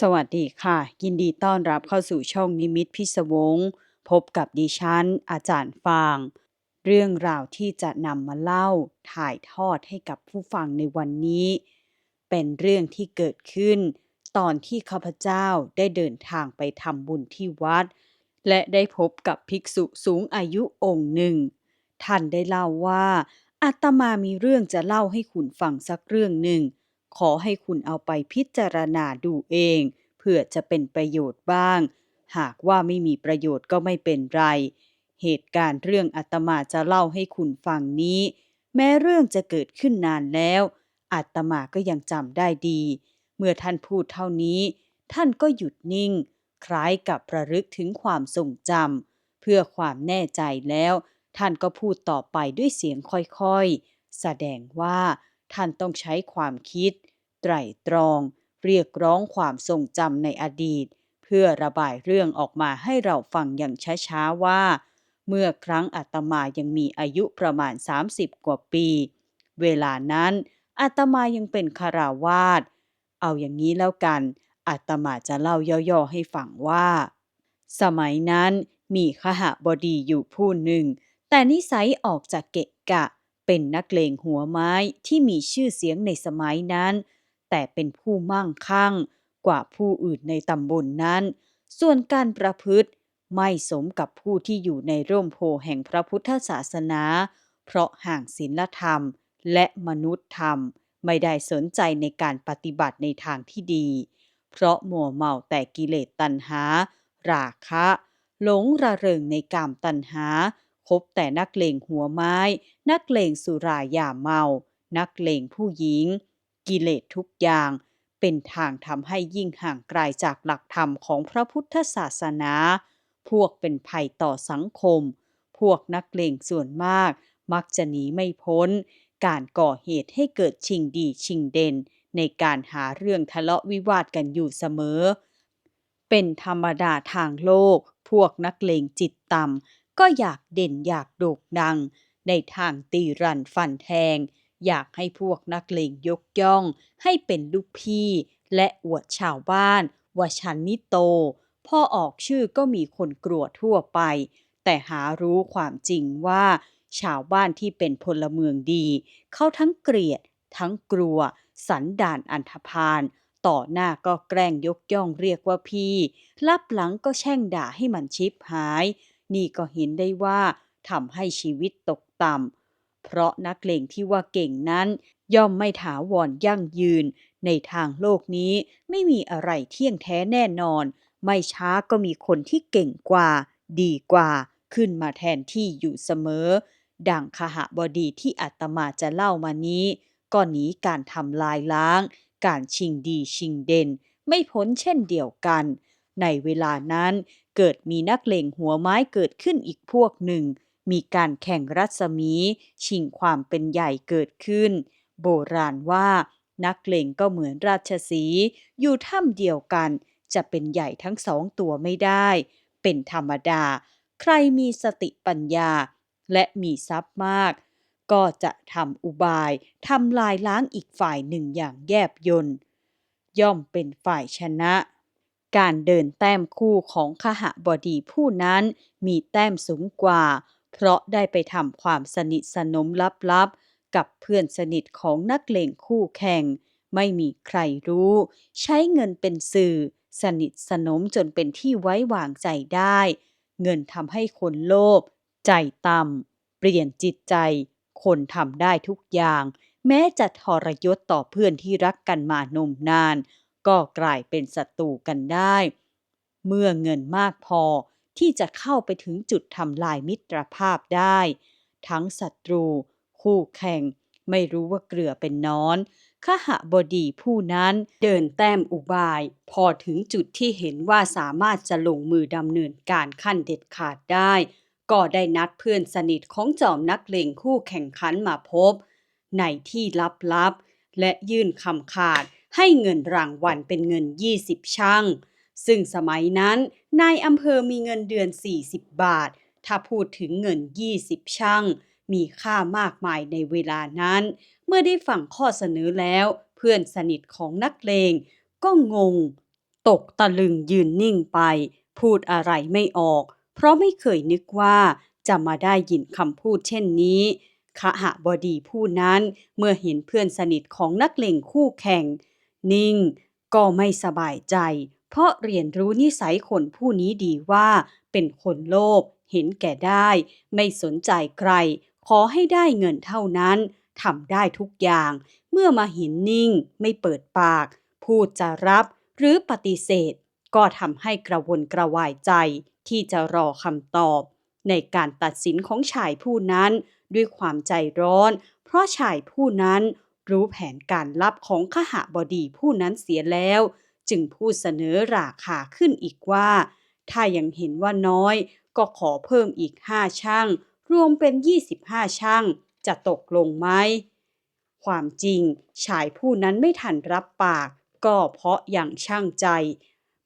สวัสดีค่ะ ยินดีต้อนรับเข้าสู่ช่องนิมิตพิศวง พบกับดิฉัน อาจารย์ฟาง เรื่องราวที่จะนำมาเล่าถ่ายทอดให้กับผู้ฟังในวันนี้ เป็นเรื่องที่เกิดขึ้น ตอนที่ข้าพเจ้าได้เดินทางไปทำบุญที่วัด และได้พบกับภิกษุสูงอายุองค์หนึ่ง ท่านได้เล่าว่าอาตมามีเรื่องจะเล่าให้คุณฟังสักเรื่องหนึ่ง ขอให้คุณเอาไปพิจารณาดูเอง เพื่อจะเป็นประโยชน์บ้าง หากว่าไม่มีประโยชน์ก็ไม่เป็นไร เหตุการณ์เรื่องอาตมาจะเล่าให้คุณฟังนี้ แม้เรื่องจะเกิดขึ้นนานแล้วอาตมาก็ยังจำได้ดี เมื่อท่านพูดเท่านี้ ท่านก็หยุดนิ่ง คล้ายกับประลึกถึงความทรงจำเพื่อความแน่ใจแล้ว ท่านก็พูดต่อไปด้วยเสียงค่อยๆ แสดงว่า ท่านต้องใช้ความคิด ไตร่ตรอง เรียกร้องความทรงจำในอดีต เพื่อระบายเรื่องออกมาให้เราฟังอย่างช้าๆว่า เมื่อครั้งอาตมายังมีอายุประมาณ 30 กว่าปี เวลานั้นอาตมายังเป็นคาราวาสเอาอย่างนี้แล้วกันอาตมาจะเล่าย่อๆให้ฟังว่า สมัยนั้นมีขหบดีอยู่ผู้หนึ่ง แต่นิสัยออกจากเกะกะ เป็นนักเลงหัวไม้ที่มีชื่อเสียงในสมัยนั้น แต่เป็นผู้มั่งคั่งกว่าผู้อื่นในตำบลนนั้น ส่วนการประพฤติไม่สมกับผู้ที่อยู่ในร่มโพแห่งพระพุทธศาสนา เพราะห่างศีลธรรมและมนุษยธรรม ไม่ได้สนใจในการปฏิบัติในทางที่ดี เพราะมัวเมาแต่กิเลสตัณหา ราคะ หลงระเริงในกามตัณหา บแต่นักเลงหัวไม้ นักเลงสุรายาเมา นักเลงผู้หญิง กิเลสทุกอย่าง เป็นทางทำให้ยิ่งห่างไกลจากหลักธรรมของพระพุทธศาสนา พวกเป็นภัยต่อสังคม พวกนักเลงส่วนมาก มักจะหนีไม่พ้น การก่อเหตุให้เกิดชิงดีชิงเด่น ในการหาเรื่องทะเลาะวิวาทกันอยู่เสมอ เป็นธรรมดาทางโลก พวกนักเลงจิตต่ำ ก็อยากเด่นอยากโด่งดัง ในทางตีรันฟันแทง อยากให้พวกนักเลงยกย่อง ให้เป็นลูกพี่ และอวดชาวบ้าน ว่าฉันนี่โต พ่อออกชื่อก็มีคนกลัวทั่วไป แต่หารู้ความจริงว่า ชาวบ้านที่เป็นพลเมืองดี เขาทั้งเกลียด ทั้งกลัว สันดานอันธพาลต่อหน้าก็แกล้งยกย่องเรียกว่าพี่ ลับหลังก็แช่งด่าให้มันชิบหาย นี่ก็เห็นได้ว่าทำให้ชีวิตตกต่ำ เพราะนักเลงที่ว่าเก่งนั้น ย่อมไม่ถาวรยั่งยืน ในทางโลกนี้ไม่มีอะไรเที่ยงแท้แน่นอน ไม่ช้าก็มีคนที่เก่งกว่า ดีกว่า ขึ้นมาแทนที่อยู่เสมอ ดังคหบดีที่อาตมาจะเล่ามานี้ ก็หนีการทำลายล้าง การชิงดีชิงเด่น ไม่พ้นเช่นเดียวกัน ในเวลานั้น เกิดมีนักเลงหัวไม้เกิดขึ้นอีกพวกหนึ่ง มีการแข่งรัศมี ชิงความเป็นใหญ่เกิดขึ้น โบราณว่า นักเลงก็เหมือนราชสีอยู่ถ้ำเดียวกัน จะเป็นใหญ่ทั้งสองตัวไม่ได้ เป็นธรรมดา ใครมีสติปัญญา และมีทรัพย์มาก ก็จะทำอุบายทำลายล้างอีกฝ่ายหนึ่งอย่างแยบยลย่อมเป็นฝ่ายชนะ การเดินแต้มคู่ของขหบดีผู้นั้นมีแต้มสูงกว่า เพราะได้ไปทำความสนิทสนมลับๆ กับเพื่อนสนิทของนักเลงคู่แข่ง ไม่มีใครรู้ ใช้เงินเป็นสื่อ สนิทสนมจนเป็นที่ไว้วางใจได้ เงินทำให้คนโลภใจต่ำเปลี่ยนจิตใจ คนทำได้ทุกอย่าง แม้จะทรยศต่อเพื่อนที่รักกันมานมนาน ก็กลายเป็นศัตรูกันได้ เมื่อเงินมากพอที่จะเข้าไปถึงจุดทำลายมิตรภาพได้ ทั้งศัตรู คู่แข่ง ไม่รู้ว่าเกลือเป็นนอนขหบดีผู้นั้นเดินแต้มอุบาย พอถึงจุดที่เห็นว่าสามารถจะลงมือดำเนินการขั้นเด็ดขาดได้ ก็ได้นัดเพื่อนสนิทของจอมนักเลงคู่แข่งขันมาพบ ในที่ลับๆและยื่นคำขาด ให้เงินรางวัลเป็นเงิน 20 ช่าง ซึ่งสมัยนั้นนายอำเภอมีเงินเดือน 40 บาท ถ้าพูดถึงเงิน 20 ช่าง มีค่ามากมายในเวลานั้น เมื่อได้ฟังข้อเสนอแล้ว เพื่อนสนิทของนักเลงก็งง ตกตะลึงยืนนิ่งไป พูดอะไรไม่ออก เพราะไม่เคยนึกว่าจะมาได้ยินคำพูดเช่นนี้ขหบดีผู้นั้นเมื่อเห็นเพื่อนสนิทของนักเลงคู่แข่ง นิ่ง ก็ไม่สบายใจ เพราะเรียนรู้นิสัยคนผู้นี้ดีว่า เป็นคนโลภเห็นแก่ได้ ไม่สนใจใคร ขอให้ได้เงินเท่านั้นทำได้ทุกอย่าง เมื่อมาเห็นนิ่ง ไม่เปิดปาก พูดจะรับหรือปฏิเสธ ก็ทำให้กระวนกระวายใจ ที่จะรอคำตอบ ในการตัดสินของชายผู้นั้น ด้วยความใจร้อน เพราะชายผู้นั้น รู้แผนการลับของขหบดีผู้นั้นเสียแล้ว จึงพูดเสนอราคาขึ้นอีกว่า ถ้ายังเห็นว่าน้อย ก็ขอเพิ่มอีกห้าช่าง รวมเป็น 25 ช่าง จะตกลงไหมความจริงชายผู้นั้นไม่ทันรับปาก ก็เพราะอย่างช่างใจ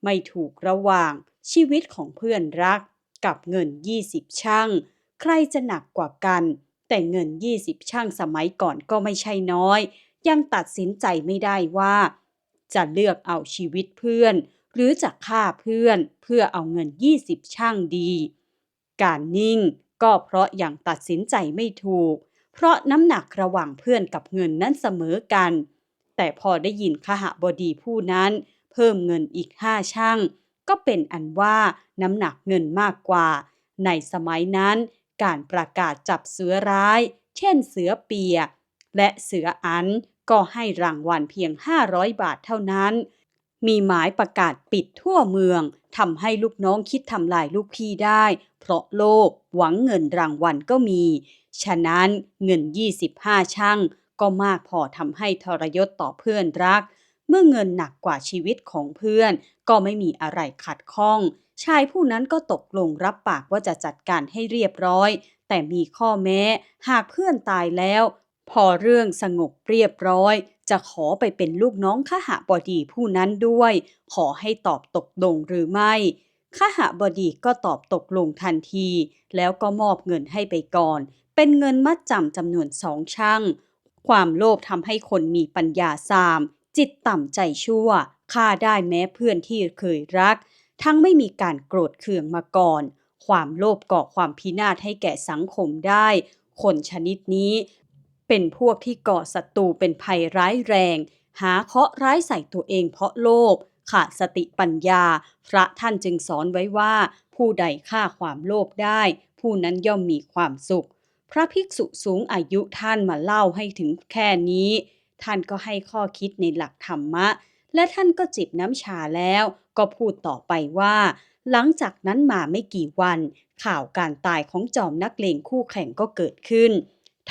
ไม่ถูกระหว่างชีวิตของเพื่อนรักกับเงิน 20 ช่าง ใครจะหนักกว่ากัน แต่เงิน 20 ช่างสมัยก่อนก็ไม่ใช่น้อย ยังตัดสินใจไม่ได้ว่า จะเลือกเอาชีวิตเพื่อน หรือจะฆ่าเพื่อนเพื่อเอาเงิน 20 ช่างดี การนิ่งก็เพราะยังตัดสินใจไม่ถูก เพราะน้ำหนักระหว่างเพื่อนกับเงินนั้นเสมอกัน แต่พอได้ยินขหบดีผู้นั้น เพิ่มเงินอีกห้าช่างก็เป็นอันว่าน้ำหนักเงินมากกว่า ในสมัยนั้น การประกาศจับเสือร้าย เช่นเสือเปีย และเสืออันก็ให้รางวัลเพียง 500 บาทเท่านั้น มีหมายประกาศปิดทั่วเมืองทำให้ลูกน้องคิดทำลายลูกพี่ได้ เพราะโลภหวังเงินรางวัลก็มี ฉะนั้นเงิน 25 ช่างก็มากพอทำให้ทรยศต่อเพื่อนรัก เมื่อเงินหนักกว่าชีวิตของเพื่อน ก็ไม่มีอะไรขัดข้อง ชายผู้นั้นก็ตกลงรับปากว่าจะจัดการให้เรียบร้อย แต่มีข้อแม้ หากเพื่อนตายแล้ว พอเรื่องสงบเรียบร้อย จะขอไปเป็นลูกน้องขหบดีผู้นั้นด้วย ขอให้ตอบตกลงหรือไม่ขหบดีก็ตอบตกลงทันที แล้วก็มอบเงินให้ไปก่อน เป็นเงินมัดจำจำนวนสองช่างความโลภทำให้คนมีปัญญาสาม จิตต่ำใจชั่วฆ่าได้แม้เพื่อนที่เคยรัก ทั้งไม่มีการโกรธเคืองมาก่อน ความโลภก่อความพินาศให้แก่สังคมได้ คนชนิดนี้ เป็นพวกที่ก่อศัตรูเป็นภัยร้ายแรง หาเคราะห์ร้ายใส่ตัวเองเพราะโลภขาดสติปัญญา พระท่านจึงสอนไว้ว่า ผู้ใดฆ่าความโลภได้ ผู้นั้นย่อมมีความสุข พระภิกษุสูงอายุท่านมาเล่าให้ถึงแค่นี้ ท่านก็ให้ข้อคิดในหลักธรรมะ และท่านก็จิบน้ำชาแล้ว ก็พูดต่อไปว่า หลังจากนั้นมาไม่กี่วัน ข่าวการตายของจอมนักเลงคู่แข่งก็เกิดขึ้น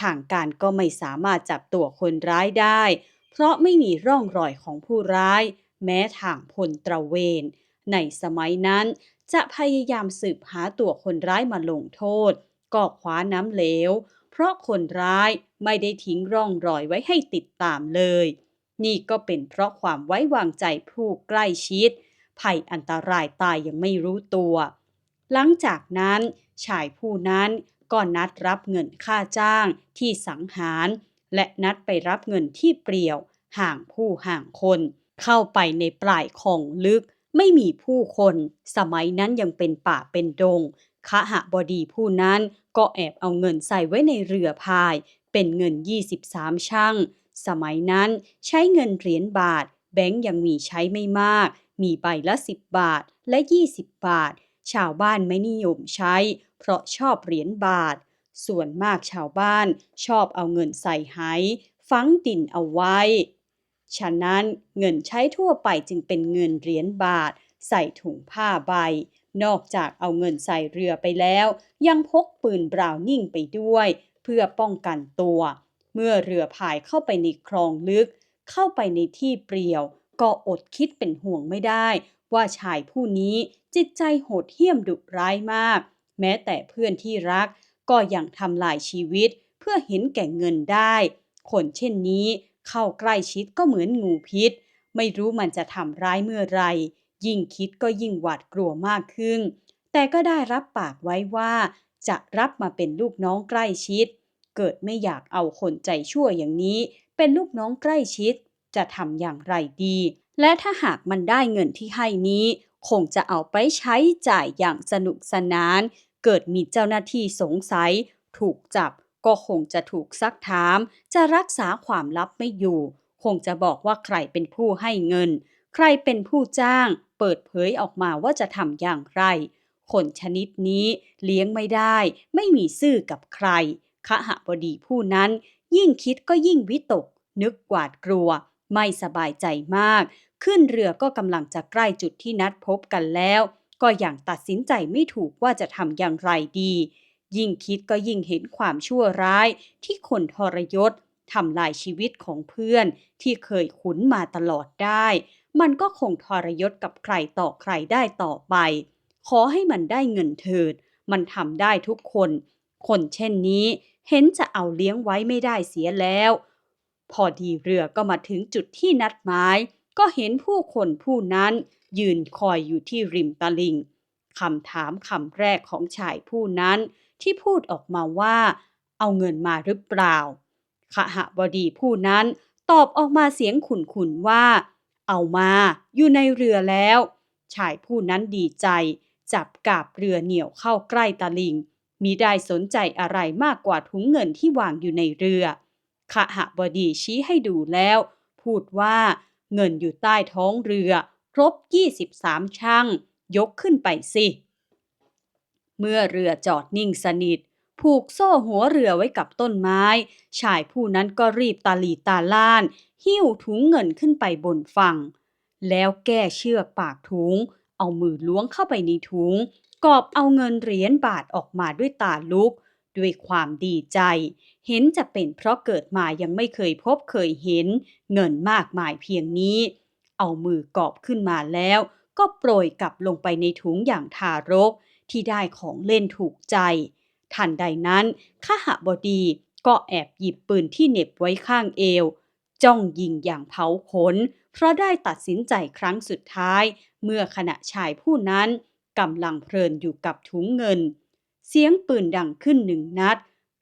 ทางการก็ไม่สามารถจับตัวคนร้ายได้ เพราะไม่มีร่องรอยของผู้ร้าย แม้ทางพลตระเวน ในสมัยนั้นจะพยายามสืบหาตัวคนร้ายมาลงโทษ ก็คว้าน้ำเหลว เพราะคนร้ายไม่ได้ทิ้งร่องรอยไว้ให้ติดตามเลย นี่ก็เป็นเพราะความไว้วางใจผู้ใกล้ชิด ภัยอันตรายตายยังไม่รู้ตัว หลังจากนั้น ชายผู้นั้นก็นัดรับเงินค่าจ้างที่สังหาร และนัดไปรับเงินที่เปลี่ยว ห่างผู้ห่างคน เข้าไปในปลายคลองลึก ไม่มีผู้คน สมัยนั้นยังเป็นป่าเป็นดงขหบดีผู้นั้นก็แอบเอาเงินใส่ไว้ในเรือพาย เป็นเงิน 23ช่างสมัยนั้นใช้เงินเหรียญบาท แบงก์ยังมีใช้ไม่มาก มีใบละ 10 บาทและ 20 บาท ชาวบ้านไม่นิยมใช้ เพราะชอบเหรียญบาท ส่วนมากชาวบ้านชอบเอาเงินใส่ไหฝังดินเอาไว้ ฉะนั้นเงินใช้ทั่วไปจึงเป็นเงินเหรียญบาท ใส่ถุงผ้าใบ นอกจากเอาเงินใส่เรือไปแล้ว ยังพกปืนบราวนิ่งไปด้วย เพื่อป้องกันตัว เมื่อเรือพายเข้าไปในคลองลึก เข้าไปในที่เปลี่ยว ก็อดคิดเป็นห่วงไม่ได้ ว่าชายผู้นี้จิตใจโหดเหี้ยมดุร้ายมาก แม้แต่เพื่อนที่รัก ก็ยังทำลายชีวิตเพื่อเห็นแก่เงินได้ คนเช่นนี้เข้าใกล้ชิดก็เหมือนงูพิษ ไม่รู้มันจะทำร้ายเมื่อไร ยิ่งคิดก็ยิ่งหวาดกลัวมากขึ้น แต่ก็ได้รับปากไว้ว่า จะรับมาเป็นลูกน้องใกล้ชิด เกิดไม่อยากเอาคนใจชั่วอย่างนี้ เป็นลูกน้องใกล้ชิด จะทำอย่างไรดี และถ้าหากมันได้เงินที่ให้นี้ คงจะเอาไปใช้จ่ายอย่างสนุกสนาน เกิดมีเจ้าหน้าที่สงสัย ถูกจับก็คงจะถูกซักถาม จะรักษาความลับไม่อยู่ คงจะบอกว่าใครเป็นผู้ให้เงิน ใครเป็นผู้จ้าง เปิดเผยออกมาว่าจะทำอย่างไร คนชนิดนี้เลี้ยงไม่ได้ ไม่มีซื่อกับใครขหบดีผู้นั้น ยิ่งคิดก็ยิ่งวิตก นึกกวาดกลัว ไม่สบายใจมาก ขึ้นเรือก็กำลังจะใกล้จุดที่นัดพบกันแล้ว ก็อย่างตัดสินใจไม่ถูกว่าจะทำอย่างไรดี ยิ่งคิดก็ยิ่งเห็นความชั่วร้ายที่คนทรยศทำลายชีวิตของเพื่อนที่เคยคุ้นมาตลอดได้ มันก็คงทรยศกับใครต่อใครได้ต่อไป ขอให้มันได้เงินเถิด มันทำได้ทุกคน คนเช่นนี้เห็นจะเอาเลี้ยงไว้ไม่ได้เสียแล้ว พอดีเรือก็มาถึงจุดที่นัดหมาย ก็เห็นผู้คนผู้นั้นยืนคอยอยู่ที่ริมตลิ่งคำถามคำแรกของชายผู้นั้น ที่พูดออกมาว่า เอาเงินมาหรือเปล่าขหบดีผู้นั้นตอบออกมาเสียงขุนๆว่า เอามาอยู่ในเรือแล้ว ชายผู้นั้นดีใจ จับกาบเรือเหนี่ยวเข้าใกล้ตะลิงมิได้สนใจอะไรมากกว่าถุงเงินที่วางอยู่ในเรือ ขหบดีชี้ให้ดูแล้ว พูดว่าเงินอยู่ใต้ท้องเรือ ครบ 23 ช่างยกขึ้นไปสิ เมื่อเรือจอดนิ่งสนิท ผูกโซ่หัวเรือไว้กับต้นไม้ ชายผู้นั้นก็รีบตาลีตาล้าน หิ้วถุงเงินขึ้นไปบนฝั่ง แล้วแก้เชือกปากถุง เอามือล้วงเข้าไปในถุง กอบเอาเงินเหรียญบาทออกมาด้วยตาลุก ด้วยความดีใจ เห็นจะเป็นเพราะเกิดมายังไม่เคยพบเคยเห็น เงินมากมายเพียงนี้ เอามือกอบขึ้นมาแล้ว ก็โปรยกลับลงไปในถุงอย่างทารก ที่ได้ของเล่นถูกใจ ทันใดนั้นขหบดีก็แอบหยิบปืนที่เหน็บไว้ข้างเอว จ้องยิงอย่างเผาขน เพราะได้ตัดสินใจครั้งสุดท้าย เมื่อขณะชายผู้นั้นกำลังเพลินอยู่กับถุงเงิน เสียงปืนดังขึ้นหนึ่งนัด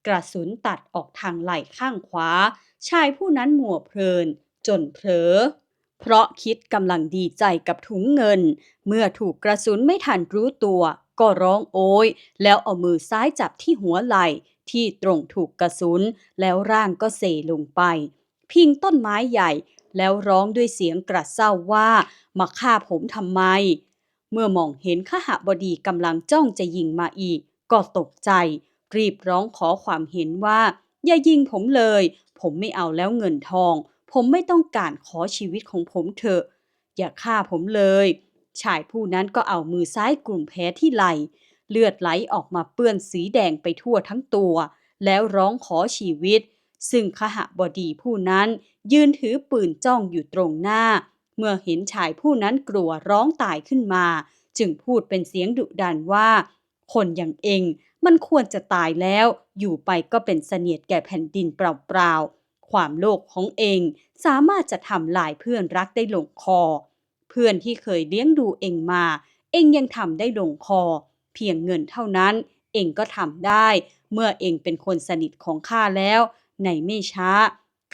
กระสุนตัดออกทางไหล่ข้างขวา ชายผู้นั้นหมัวเพลิน จนเผลอ เพราะคิดกำลังดีใจกับถุงเงิน เมื่อถูกกระสุนไม่ทันรู้ตัว ก็ร้องโอย แล้วเอามือซ้ายจับที่หัวไหล่ ที่ตรงถูกกระสุน แล้วร่างก็เซลงไป พิงต้นไม้ใหญ่ แล้วร้องด้วยเสียงกระเซ้าว่า มาฆ่าผมทำไม เมื่อมองเห็นขหบดีกำลังจ้องจะยิงมาอีก ก็ตกใจ รีบร้องขอความเห็นว่า อย่ายิงผมเลย ผมไม่เอาแล้วเงินทอง ผมไม่ต้องการขอชีวิตของผมเถอะ อย่าฆ่าผมเลย ชายผู้นั้นก็เอามือซ้ายกลุ่มแผลที่ไหลเลือดไหลออกมาเปื้อนสีแดงไปทั่วทั้งตัว แล้วร้องขอชีวิต ซึ่งขหบดีผู้นั้นยืนถือปืนจ้องอยู่ตรงหน้า เมื่อเห็นชายผู้นั้นกลัวร้องตายขึ้นมา จึงพูดเป็นเสียงดุดันว่า คนอย่างเอง มันควรจะตายแล้ว อยู่ไปก็เป็นเสนียดแก่แผ่นดินเปล่าๆ ความโลภของเองสามารถจะทำลายเพื่อนรักได้ลงคอ เพื่อนที่เคยเลี้ยงดูเองมา เองยังทำได้ลงคอ เพียงเงินเท่านั้น เองก็ทำได้ เมื่อเองเป็นคนสนิทของข้าแล้ว ในไม่ช้า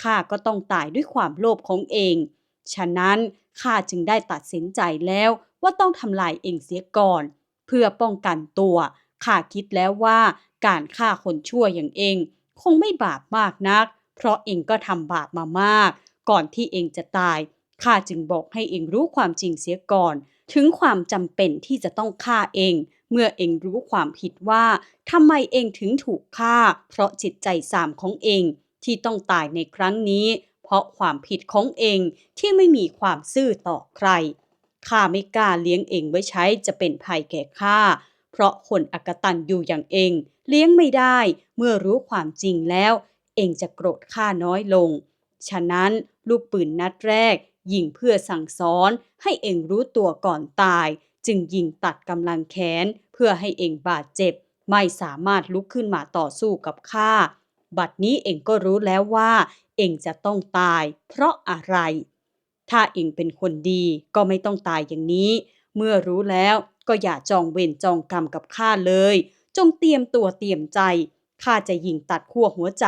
ข้าก็ต้องตายด้วยความโลภของเอง ฉะนั้นข้าจึงได้ตัดสินใจแล้วว่าต้องทำลายเองเสียก่อน เพื่อป้องกันตัว ข้าคิดแล้วว่าการฆ่าคนชั่วอย่างเอง คงไม่บาปมากนัก เพราะเองก็ทำบาปมามาก ก่อนที่เองจะตาย ข้าจึงบอกให้เองรู้ความจริงเสียก่อน ถึงความจำเป็นที่จะต้องฆ่าเอง เมื่อเองรู้ความผิดว่าทำไมเองถึงถูกฆ่า เพราะจิตใจสามของเองที่ต้องตายในครั้งนี้ เพราะความผิดของเองที่ไม่มีความซื่อต่อใคร ข้าไม่กล้าเลี้ยงเองไว้ใช้จะเป็นภัยแก่ข้า เพราะคนอกตันอยู่อย่างเอง เลี้ยงไม่ได้ เมื่อรู้ความจริงแล้ว เองจะโกรธข้าน้อยลง ฉะนั้นลูกปืนนัดแรก ยิงเพื่อสั่งสอน ให้เองรู้ตัวก่อนตาย จึงยิงตัดกำลังแขน เพื่อให้เองบาดเจ็บ ไม่สามารถลุกขึ้นมาต่อสู้กับข้าบัดนี้เองก็รู้แล้วว่า เองจะต้องตาย เพราะอะไร ถ้าเองเป็นคนดีก็ไม่ต้องตายอย่างนี้ เมื่อรู้แล้วก็อย่าจองเวรจองกรรมกับข้าเลย จงเตรียมตัวเตรียมใจข้าจะยิงตัดขั้วหัวใจ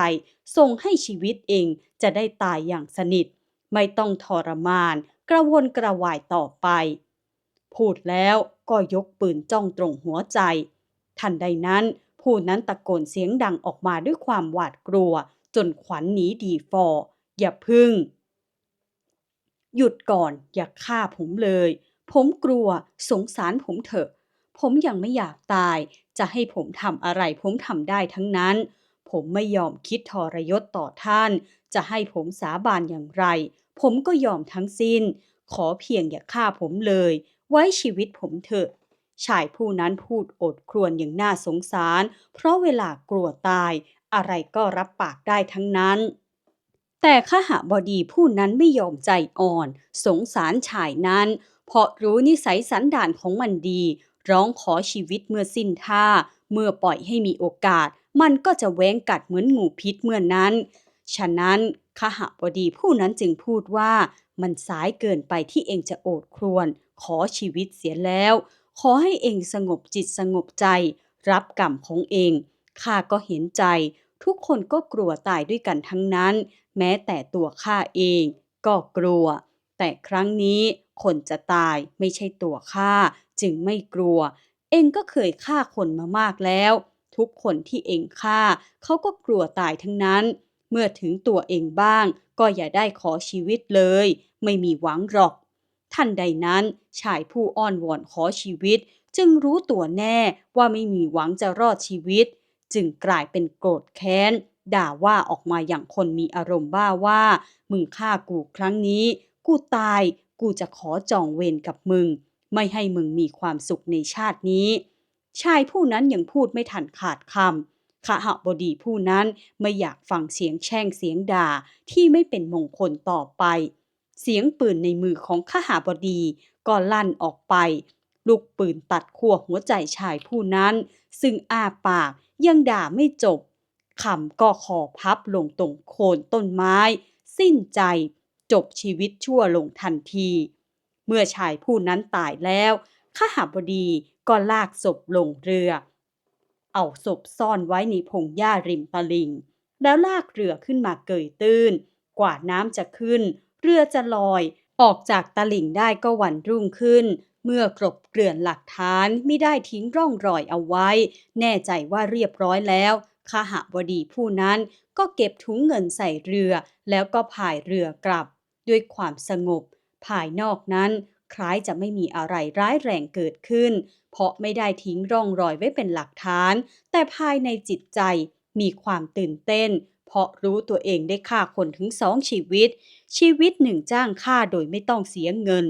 ส่งให้ชีวิตเองจะได้ตายอย่างสนิท ไม่ต้องทรมาน กระวนกระวายต่อไป พูดแล้วก็ยกปืนจ้องตรงหัวใจ ทันใดนั้น ผู้นั้นตะโกนเสียงดังออกมาด้วยความหวาดกลัว จนขวัญหนีดีฟออย่าพึ่ง หยุดก่อนอย่าฆ่าผมเลย ผมกลัวสงสารผมเถอะ ผมยังไม่อยากตาย จะให้ผมทำอะไรผมทำได้ทั้งนั้น ผมไม่ยอมคิดทรยศต่อท่าน จะให้ผมสาบานอย่างไร ผมก็ยอมทั้งสิ้น ขอเพียงอย่าฆ่าผมเลย ไว้ชีวิตผมเถอะชายผู้นั้นพูดโอดครวญอย่างน่าสงสาร เพราะเวลากลัวตาย อะไรก็รับปากได้ทั้งนั้น แต่ขหบดีผู้นั้นไม่ยอมใจอ่อน สงสารชายนั้น เพราะรู้นิสัยสันดานของมันดี ร้องขอชีวิตเมื่อสิ้นท่า เมื่อปล่อยให้มีโอกาส มันก็จะแว้งกัดเหมือนงูพิษเมื่อนนั้น ฉะนั้นขหบดีผู้นั้นจึงพูดว่า มันสายเกินไปที่เองจะโอดครวญขอชีวิตเสียแล้ว ขอให้เองสงบจิตสงบใจ รับกรรมของเองข้าก็เห็นใจ ทุกคนก็กลัวตายด้วยกันทั้งนั้น แม้แต่ตัวข้าเองก็กลัว แต่ครั้งนี้คนจะตายไม่ใช่ตัวข้าจึงไม่กลัว เองก็เคยฆ่าคนมามากแล้ว ทุกคนที่เองฆ่าเขาก็กลัวตายทั้งนั้น เมื่อถึงตัวเองบ้าง ก็อย่าได้ขอชีวิตเลย ไม่มีหวังหรอกทันใดนั้นชายผู้อ้อนวอนขอชีวิต จึงรู้ตัวแน่ว่าไม่มีหวังจะรอดชีวิต จึงกลายเป็นโกรธแค้น ด่าว่าออกมาอย่างคนมีอารมณ์บ้าว่า มึงฆ่ากูครั้งนี้ กูตายกูจะขอจองเวรกับมึง ไม่ให้มึงมีความสุขในชาตินี้ ชายผู้นั้นยังพูดไม่ทันขาดคำขหบดีผู้นั้นไม่อยากฟังเสียงแช่งเสียงด่าที่ไม่เป็นมงคลต่อไป เสียงปืนในมือของขหบดีก็ลั่นออกไป ลูกปืนตัดขั้วหัวใจชายผู้นั้น ซึ่งอ้าปาก ยังด่าไม่จบคำก็คอพับลงตรงโคนต้นไม้ สิ้นใจ จบชีวิตชั่วลงทันที เมื่อชายผู้นั้นตายแล้วข้าหบดีก็ลากศพลงเรือ เอาศพซ่อนไว้ในพงหญ้าริมตลิ่ง แล้วลากเรือขึ้นมาเกยตื้น กว่าน้ำจะขึ้น เรือจะลอยออกจากตลิ่งได้ก็วันรุ่งขึ้น เมื่อกรบเกลื่อนหลักฐานไม่ได้ทิ้งร่องรอยเอาไว้ แน่ใจว่าเรียบร้อยแล้วขหบดีผู้นั้นก็เก็บถุงเงินใส่เรือ แล้วก็พายเรือกลับ ด้วยความสงบ ภายนอกนั้นคล้ายจะไม่มีอะไรร้ายแรงเกิดขึ้น เพราะไม่ได้ทิ้งร่องรอยไว้เป็นหลักฐาน แต่ภายในจิตใจมีความตื่นเต้น เพราะรู้ตัวเองได้ฆ่าคนถึงสองชีวิต ชีวิตหนึ่งจ้างฆ่าโดยไม่ต้องเสียเงิน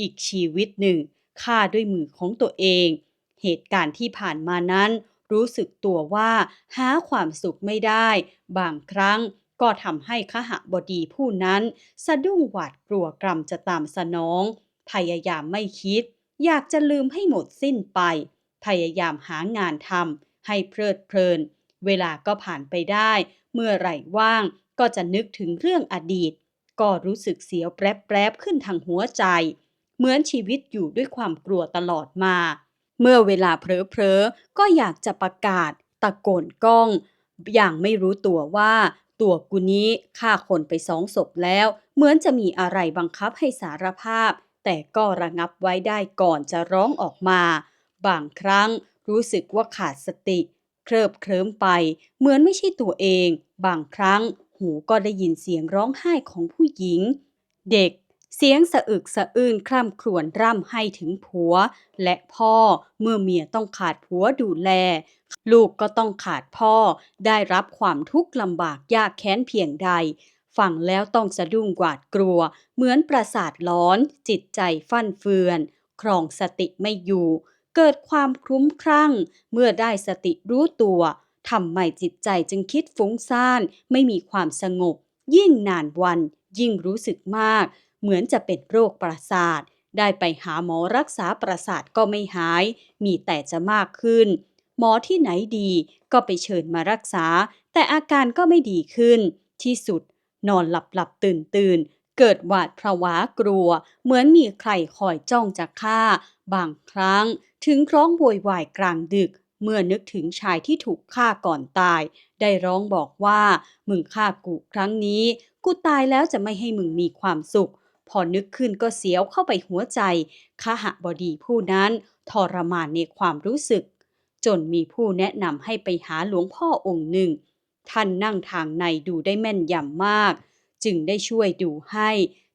อีกชีวิตหนึ่งฆ่าด้วยมือของตัวเอง เหตุการณ์ที่ผ่านมานั้น รู้สึกตัวว่าหาความสุขไม่ได้ บางครั้งก็ทำให้ขหบดีผู้นั้น สะดุ้งหวาดกลัวกรรมจะตามสนอง พยายามไม่คิด อยากจะลืมให้หมดสิ้นไป พยายามหางานทำให้เพลิดเพลิน เวลาก็ผ่านไปได้ เมื่อไหร่ว่างก็จะนึกถึงเรื่องอดีต ก็รู้สึกเสียวแปรบๆขึ้นทางหัวใจ เหมือนชีวิตอยู่ด้วยความกลัวตลอดมา เมื่อเวลาเผลอๆ ก็อยากจะประกาศตะโกนก้อง อย่างไม่รู้ตัวว่า ตัวกูนี้ฆ่าคนไปสองศพแล้ว เหมือนจะมีอะไรบังคับให้สารภาพ แต่ก็ระงับไว้ได้ก่อนจะร้องออกมา บางครั้งรู้สึกว่าขาดสติ เคลิบเคลิ้มไป เหมือนไม่ใช่ตัวเอง บางครั้งหูก็ได้ยินเสียงร้องไห้ของผู้หญิง เด็ก เสียงสะอึกสะอื้นคร่ำครวญร่ำให้ถึงผัว และพ่อเมื่อเมียต้องขาดผัวดูแล ลูกก็ต้องขาดพ่อ ได้รับความทุกข์ลำบากยากแค้นเพียงใด ฟังแล้วต้องสะดุ้งหวาดกลัว เหมือนประสาทร้อน จิตใจฟั่นเฟือน ครองสติไม่อยู่ เกิดความคลุ้มคลั่ง เมื่อได้สติรู้ตัวทำไมจิตใจจึงคิดฟุ้งซ่าน ไม่มีความสงบ ยิ่งนานวัน ยิ่งรู้สึกมาก เหมือนจะเป็นโรคประสาท ได้ไปหาหมอรักษาประสาทก็ไม่หาย มีแต่จะมากขึ้น หมอที่ไหนดีก็ไปเชิญมารักษา แต่อาการก็ไม่ดีขึ้น ที่สุด นอนหลับหลับตื่นตื่นเกิดหวาดผวากลัว เหมือนมีใครคอยจ้องจะฆ่า บางครั้งถึงร้องโวยวายกลางดึก เมื่อนึกถึงชายที่ถูกฆ่าก่อนตาย ได้ร้องบอกว่า มึงฆ่ากูครั้งนี้ กูตายแล้วจะไม่ให้มึงมีความสุข พอนึกขึ้นก็เสียวเข้าไปหัวใจขหบดีผู้นั้นทรมานในความรู้สึก จนมีผู้แนะนำให้ไปหาหลวงพ่อองค์หนึ่ง ท่านนั่งทางในดูได้แม่นยำมาก จึงได้ช่วยดูให้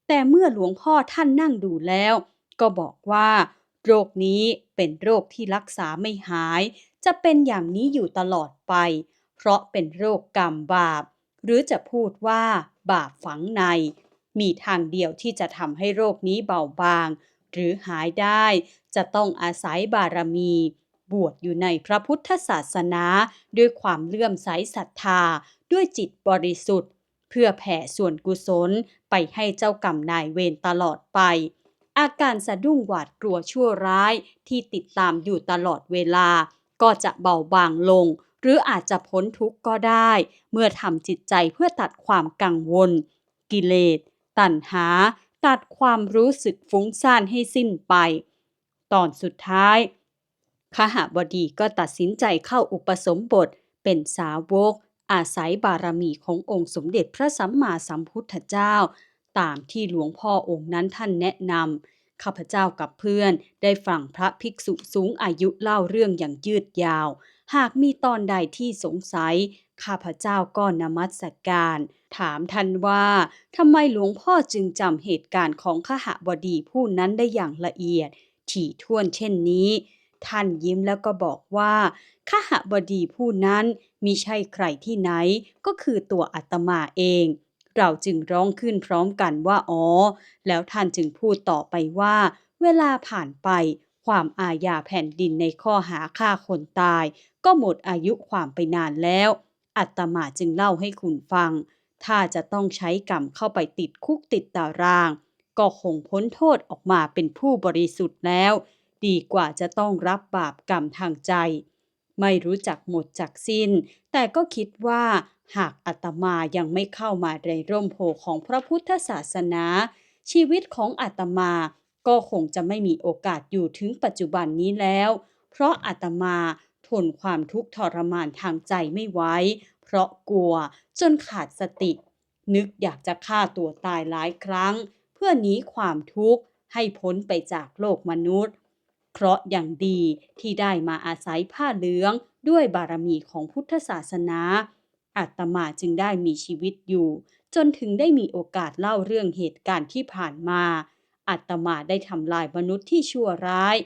แต่เมื่อหลวงพ่อท่านนั่งดูแล้ว ก็บอกว่า โรคนี้เป็นโรคที่รักษาไม่หาย จะเป็นอย่างนี้อยู่ตลอดไป เพราะเป็นโรคกรรมบาป หรือจะพูดว่าบาปฝังใน มีทางเดียวที่จะทำให้โรคนี้เบาบาง หรือหายได้ จะต้องอาศัยบารมี บวชอยู่ในพระพุทธศาสนา ด้วยความเลื่อมใสศรัทธา ด้วยจิตบริสุทธิ์ เพื่อแผ่ส่วนกุศลไปให้เจ้ากรรมนายเวรตลอดไป อาการสะดุ้งหวาดกลัวชั่วร้ายที่ติดตามอยู่ตลอดเวลา ก็จะเบาบางลงหรืออาจจะพ้นทุกข์ก็ได้ เมื่อทำจิตใจเพื่อตัดความกังวล กิเลส ตัณหา ตัดความรู้สึกฟุ้งซ่านให้สิ้นไป ตอนสุดท้ายขหบดีก็ตัดสินใจเข้าอุปสมบทเป็นสาวก อาศัยบารมีขององค์สมเด็จพระสัมมาสัมพุทธเจ้า ตามที่หลวงพ่อองค์นั้นท่านแนะนำ ข้าพเจ้ากับเพื่อน ได้ฟังพระภิกษุสูงอายุเล่าเรื่องอย่างยืดยาว หากมีตอนใดที่สงสัย ข้าพเจ้าก็นมัสการ ถามท่านว่าทำไมหลวงพ่อจึงจำเหตุการณ์ของขหบดีผู้นั้นได้อย่างละเอียด ถี่ถ้วนเช่นนี้ ท่านยิ้มแล้วก็บอกว่าขหบดีผู้นั้นมิใช่ใครที่ไหนก็คือตัวอาตมาเอง เราจึงร้องขึ้นพร้อมกันว่าอ๋อ แล้วท่านจึงพูดต่อไปว่า เวลาผ่านไป ความอาญาแผ่นดินในข้อหาฆ่าคนตาย ก็หมดอายุความไปนานแล้ว อัตมาจึงเล่าให้คุณฟัง ถ้าจะต้องใช้กรรมเข้าไปติดคุกติดตาราง ก็คงพ้นโทษออกมาเป็นผู้บริสุทธิ์แล้ว ดีกว่าจะต้องรับบาปกรรมทางใจ ไม่รู้จักหมดจากสิ้น แต่ก็คิดว่าหากอาตมายังไม่เข้ามาในร่มโพของพระพุทธศาสนา ชีวิตของอาตมาก็คงจะไม่มีโอกาสอยู่ถึงปัจจุบันนี้แล้ว เพราะอาตมาทนความทุกข์ทรมานทางใจไม่ไหวเพราะกลัวจนขาดสติ นึกอยากจะฆ่าตัวตายหลายครั้ง เพื่อหนีความทุกข์ให้พ้นไปจากโลกมนุษย์ เพราะอย่างดีที่ได้มาอาศัยผ้าเหลืองด้วยบารมีของพุทธศาสนา อาตมาจึงได้มีชีวิตอยู่ จนถึงได้มีโอกาสเล่าเรื่องเหตุการณ์ที่ผ่านมา อาตมาได้ทำลายมนุษย์ที่ชั่วร้าย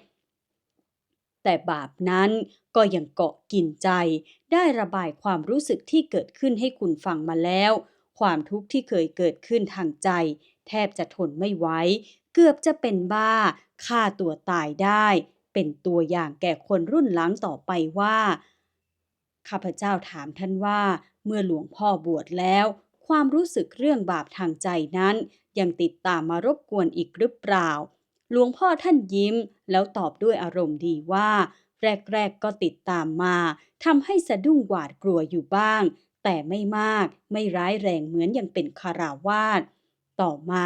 แต่บาปนั้นก็ยังเกาะกินใจ ได้ระบายความรู้สึกที่เกิดขึ้นให้คุณฟังมาแล้ว ความทุกข์ที่เคยเกิดขึ้นทางใจ แทบจะทนไม่ไหว เกือบจะเป็นบ้าฆ่าตัวตายได้ เป็นตัวอย่างแก่คนรุ่นหลังต่อไปว่า ข้าพเจ้าถามท่านว่า เมื่อหลวงพ่อบวชแล้ว ความรู้สึกเรื่องบาปทางใจนั้น ยังติดตามมารบกวนอีกหรือเปล่า หลวงพ่อท่านยิ้ม แล้วตอบด้วยอารมณ์ดีว่า แรก ๆ ก็ติดตามมาทำให้สะดุ้งหวาดกลัวอยู่บ้าง แต่ไม่มาก ไม่ร้ายแรงเหมือนยังเป็นคาราวาสต่อมา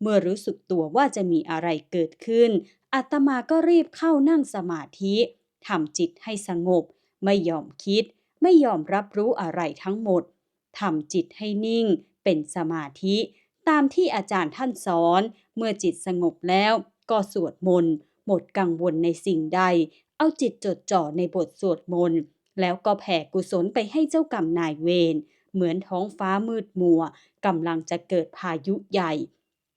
เมื่อรู้สึกตัวว่าจะมีอะไรเกิดขึ้น อาตมาก็รีบเข้านั่งสมาธิทำจิตให้สงบ ไม่ยอมคิด ไม่ยอมรับรู้อะไรทั้งหมดทำจิตให้นิ่ง เป็นสมาธิ ตามที่อาจารย์ท่านสอน เมื่อจิตสงบแล้ว ก็สวดมนต์หมดกังวลในสิ่งใด เอาจิตจดจ่อในบทสวดมนต์แล้วก็แผ่กุศลไปให้เจ้ากรรมนายเวรเหมือนท้องฟ้ามืดมัวกำลังจะเกิดพายุใหญ่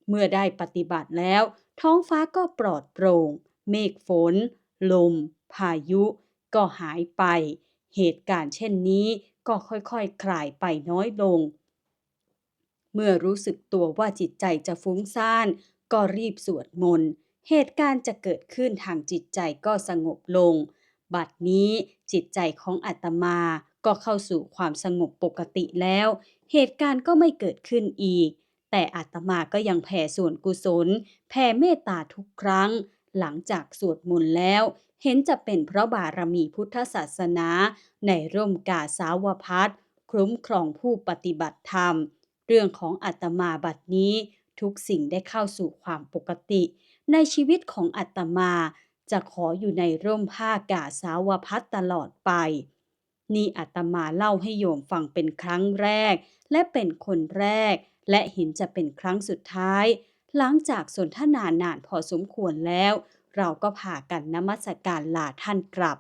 เมื่อได้ปฏิบัติแล้ว ท้องฟ้าก็ปลอดโปร่ง เมฆฝน ลม พายุ ก็หายไป เหตุการณ์เช่นนี้ก็ค่อยๆคคลายไปน้อยลง เมื่อรู้สึกตัวว่าจิตใจจะฟุ้งซ่าน ก็รีบสวดมนต์เหตุการณ์จะเกิดขึ้นทางจิตใจก็สงบลง บัดนี้จิตใจของอาตมาก็เข้าสู่ความสงบปกติแล้ว เหตุการณ์ก็ไม่เกิดขึ้นอีก แต่อาตมาก็ยังแผ่ส่วนกุศล แผ่เมตตาทุกครั้ง หลังจากสวดมนต์แล้ว เห็นจะเป็นเพราะบารมีพุทธศาสนา ในร่มกาสาวพัฒคุ้มครองผู้ปฏิบัติธรรม เรื่องของอาตมาบัดนี้ ทุกสิ่งได้เข้าสู่ความปกติ ในชีวิตของอาตมาจะขออยู่ในร่มผ้ากาสาวพัฒตลอดไป นี่อาตมาเล่าให้โยมฟังเป็นครั้งแรก และเป็นคนแรก และเห็นจะเป็นครั้งสุดท้าย หลังจากสนทนานานพอสมควรแล้ว เราก็พากันนมัสการลาท่านกลับ